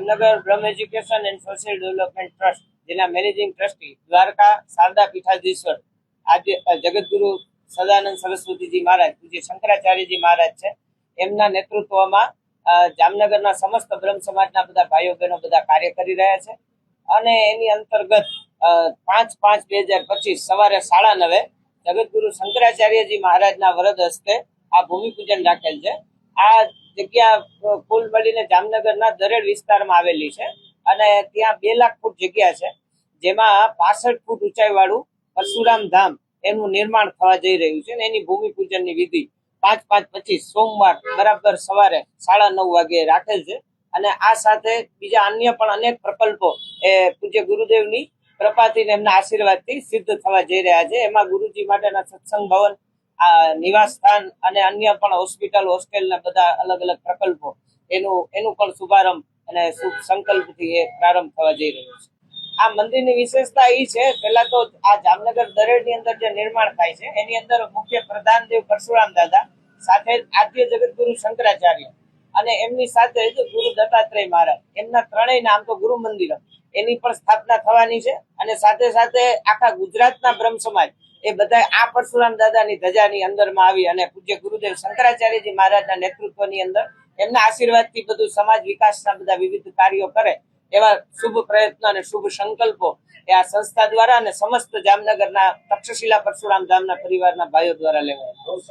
Jamnagar Brahm education and social development trust, જેના managing trustee Dwarka Sharda પીઠાધીશ્વર. આજે જગતગુરુ સદાનંદ સરસ્વતીજી મહારાજ, પૂજ્ય શંકરાચાર્યજી મહારાજ છે. એમના નેતૃત્વમાં જામનગરના સમસ્ત બ્રહ્મ સમાજના બધા ભાઈઓ બહેનો બધા કાર્ય કરી રહ્યા છે. અને એની અંતર્ગત પાંચ પાંચ બે હજાર પચીસ સવારે સાડા નવે જગતગુરુ શંકરાચાર્યજી મહારાજના વરદ હસ્તે આ ભૂમિપૂજન રાખેલ છે. આ જગ્યા કુલ મળીને જામનગરના દરેડ વિસ્તારમાં આવેલી છે. અને ત્યાં બે લાખ ફૂટ જગ્યા છે, જેમાં પાસઠ ફૂટ ઊંચાઈ વાળું પરશુરામ ધામ એનું નિર્માણ થવા જઈ રહ્યું છે એની ભૂમિપૂજનની વિધિ પાંચ પાંચ પચીસ સોમવાર બરાબર સવારે સાડા નવ વાગે રાખેલ છે. અને આ સાથે બીજા અન્ય પણ અનેક પ્રકલ્પો એ પૂજ્ય ગુરુદેવની પ્રપાતિને એમના આશીર્વાદથી સિદ્ધ થવા જઈ રહ્યા છે. એમાં ગુરુજી માટેના સત્સંગ ભવન આ નિવાસ સ્થાન અને અન્ય પણ હોસ્પિટલ હોસ્ટેલના બધા અલગ અલગ પ્રકલ્પો. એનું એનું પણ શુભારંભ અને શુભ સંકલ્પથી એ પ્રારંભ થવા જઈ રહ્યો છે. આ મંદિરની વિશેષતા એ છે પેલા તો આ જામનગર દરેડની અંદર જે નિર્માણ થાય છે, એની અંદર મુખ્ય પ્રધાન દેવ પરશુરામ દાદા, સાથે આદ્ય જગતગુરુ શંકરાચાર્ય અને એમની સાથે જ ગુરુ દત્તાત્રેય મહારાજ. એમના ત્રણેય નામ તો ગુરુ મંદિર એની પણ સ્થાપના થવાની છે અને સાથે સાથે આખા ગુજરાતના બ્રહ્મ સમાજ એ બધા આ પરશુરામ દાદાની ધજાની અંદરમાં આવી અને પૂજ્ય ગુરુદેવ શંકરાચાર્યજી મહારાજના નેતૃત્વની અંદર એમના આશીર્વાદથી બધું સમાજ વિકાસના બધા વિવિધ કાર્યો કરે એવા શુભ પ્રયત્નો અને શુભ સંકલ્પો એ આ સંસ્થા દ્વારા અને સમસ્ત જામનગરના તક્ષશિલા પરશુરામ ધામના પરિવારના ભાઈઓ દ્વારા લેવાય.